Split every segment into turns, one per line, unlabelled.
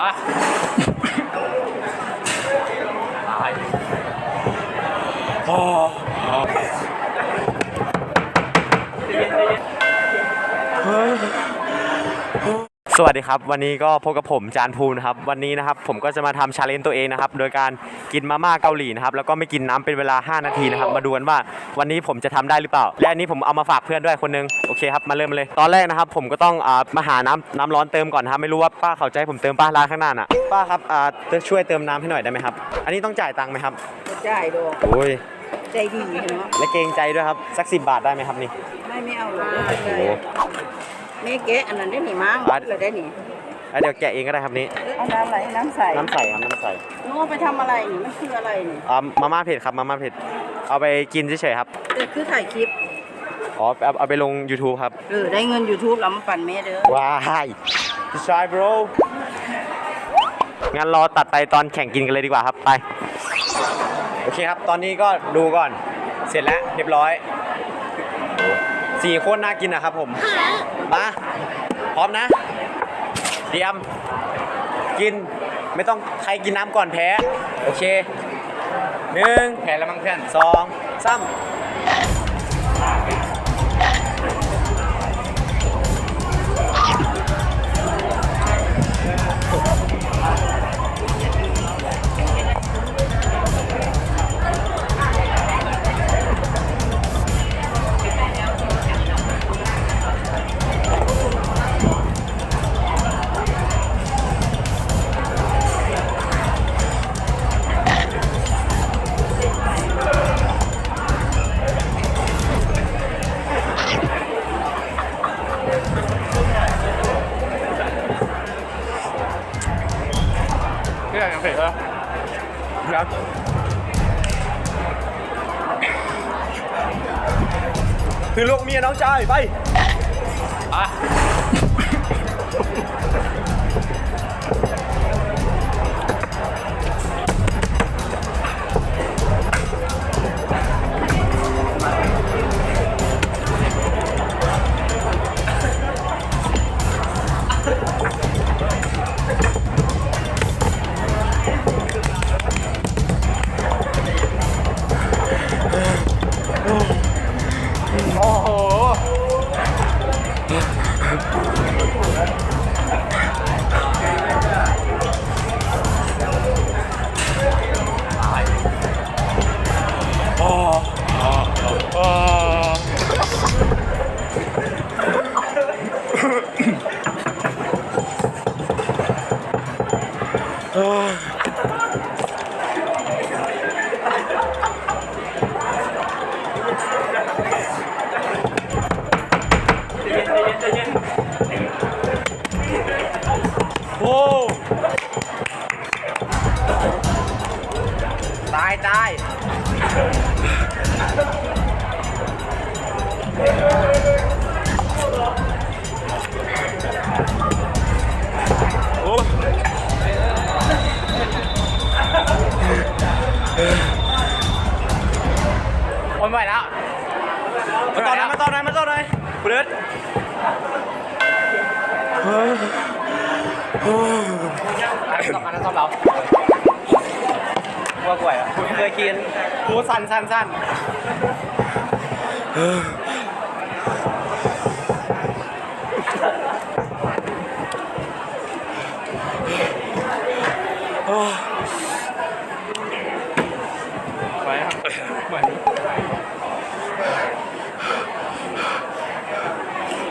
อ่
สวัสดีครับ วันนี้ก็พบกับผมจานภูนะครับ วันนี้นะครับผมก็จะมาทำชาเลนจ์ตัวเองนะครับ โดยการกินมาม่าเกาหลีนะครับ แล้วก็ไม่กินน้ำเป็นเวลา 5 นาทีนะครับ มาดูกันว่าวันนี้ผมจะทำได้หรือเปล่า และอันนี้ผมเอามาฝากเพื่อนด้วยคนนึง โอเคครับ มาเริ่มเลย ตอนแรกนะครับ ผมก็ต้องอ่ามาหาน้ำน้ำร้อนเติมก่อนนะครับ ไม่รู้ว่าป้าเขาใจะให้ผมเติมป้าร้านข้างหน้าน่ะ ป้าครับอ่าช่วยเติมน้ำให้หน่อยได้ไหมครับ อันนี้ต้องจ่ายตังค์ไหมครับ
จ่ายดอก
โอ้ย
ใจดีเนาะ
และเกรงใจด้วยครับ สักสิบาทได้ไหมครับนี่
ไม่ไม่เอาหรอก
โอ้โห
แม่แกะอันนั้นได้หนิมั้ง
อะ
เลยได้หนิ
แล้วเดี๋ยวแกะเองก็ได้ครับนี่
เอาน้ำอะไรน้ำใส
น้ำใสครับน้ำใส
หนูเอาไปทำอะไรนี่มันคืออะไรนี่
อ่ามาม่าเผ็ดครับมาม่าเผ็ดเอาไปกินเฉยๆครับ
เออคือถ่ายคลิป
อ๋อเอาเอาไปลง YouTube ครับ
เออได้เงิน YouTube แล้วมาปั่นแม่เด้อ
ว้ายพี่ชาย bro งั้นรอตัดไปตอนแข่งกินกันเลยดีกว่าครับไป โอเคครับ ตอนนี้ก็ดูก่อน เสร็จแล้วเรียบร้อย สี่โคตรน่ากินนะครับผม มา พร้อมนะ เตรียม กิน ไม่ต้องใครกินน้ำก่อนแพ้ โอเคหนึ่ง
แพ้แล้วมั้งเพื่อน
สองสาม คือลูกเมียน้องชายไป
อะ โอ้
ต
นไหวแล้ว
มาต่อหน่อยมาต่อหน่อยมาต่อหน่อยเบิร์ด
อันนั้นอันนั้นซ่อมเราว่ากล้วยอะคุณเคยกิน
โอ้สั่นสั่นสั่น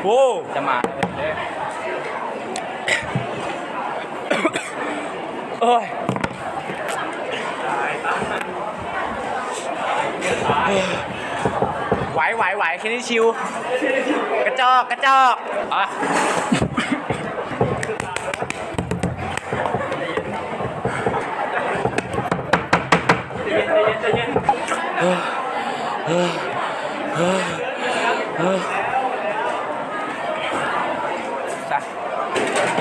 โอ้
จะมาเลย
โอ้ยไหวไหวไหวแค่นี้ชิว กระจอกกระจอก
อะจ้ะ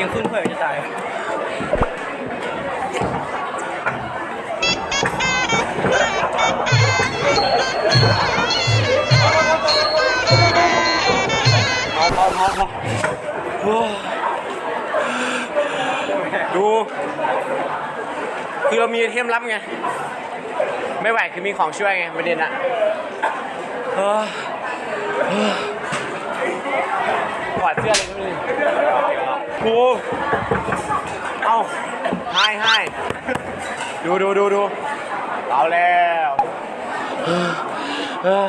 ยังขึ้นเพื่อจะตาย
ดู คือเรามีเทมลับไง ไม่ไหวคือมีของช่วยไงประเด็นอะถอดเสื้อเลยก็ไม่ได้กูเอ้าให้ให้ดูดูดูดูเอาแล้วออเออ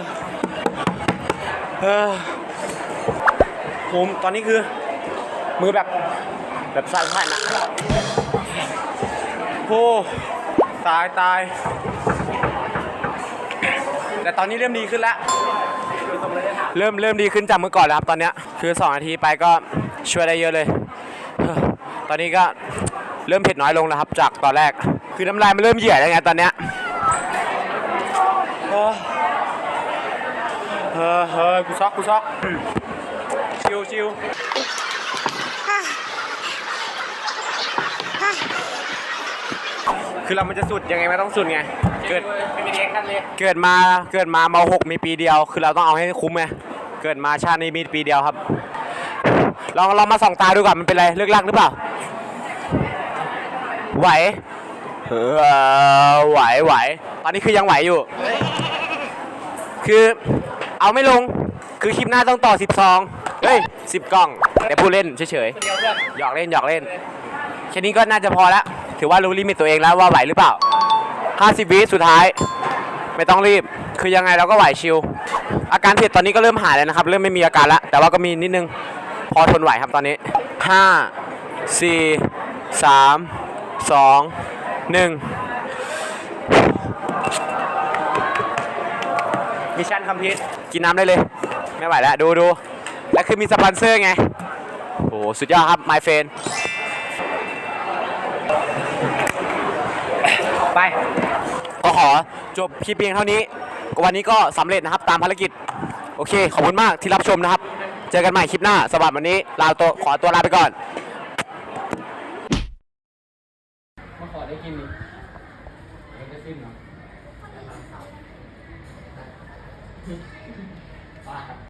เออผมตอนนี้คือ มือแบบ แบบสั่นๆนะโอ้ตายตาย แต่ตอนนี้เริ่มดีขึ้นแล้ว เริ่มเริ่มดีขึ้นจากเมื่อก่อนแล้วครับตอนเนี้ย คือ 2 นาทีไปก็ช่วยได้เยอะเลย ตอนนี้ก็เริ่มเผ็ดน้อยลงแล้วครับ จากตอนแรก คือน้ำลายมันเริ่มเหยียดแล้วไงตอนเนี้ยเฮ้อเฮ้อเฮ้อกูซอกกูซอกชิวชิวคือเรามันจะสุดยังไงไม่ต้องสุดไง เกิด
ม่มีเกิ
ดมาเกิดมามหกมีปีเดียว คือเราต้องเอาให้คุ้มไง เกิดมาชาตินี้มีปีเดียวครับลองลองมาส่องตาดูก่อนมันเป็นไรเลือกลักหรือเปล่า ไหวเออไหวไหว ตอนนี้คือยังไหวอยู่ คือเอาไม่ลง คือคลิปหน้าต้องต่อ10ซองเฮ้ย10กล่องแต่พูดเล่นเฉย
เดียวเพื่อน
ๆหยอกเล่นหยอกเล่น แค่นี้ก็น่าจะพอแล้ว ถือว่ารู้ลิมิตตัวเองแล้วว่าไหวหรือเปล่า50วิสุดท้าย ไม่ต้องรีบ คือยังไงเราก็ไหวชิลอาการเผ็ดตอนนี้ก็เริ่มหายแล้วนะครับ เริ่มไม่มีอาการแล้ว แต่ว่าก็มีนิดนึง พอทนไหวครับตอนนี้ 5 4 3 2 1มิชชั่นคัมพิทกินน้ำได้เลย ไม่ไหวแล้วดูดูแล้วคือมีสปอนเซอร์ไง โอ้โหสุดยอดครับ my friend ไป ก็ขอจบคลิปเพียงเท่านี้ วันนี้ก็สำเร็จนะครับตามภารกิจ โอเค ขอบคุณมากที่รับชมนะครับ เจอกันใหม่คลิปหน้าสำหรับวันนี้ลาตัวขอตัวลาไปก่อน
มาขอ ได้กินนี่มันจะสิ้นเนาะ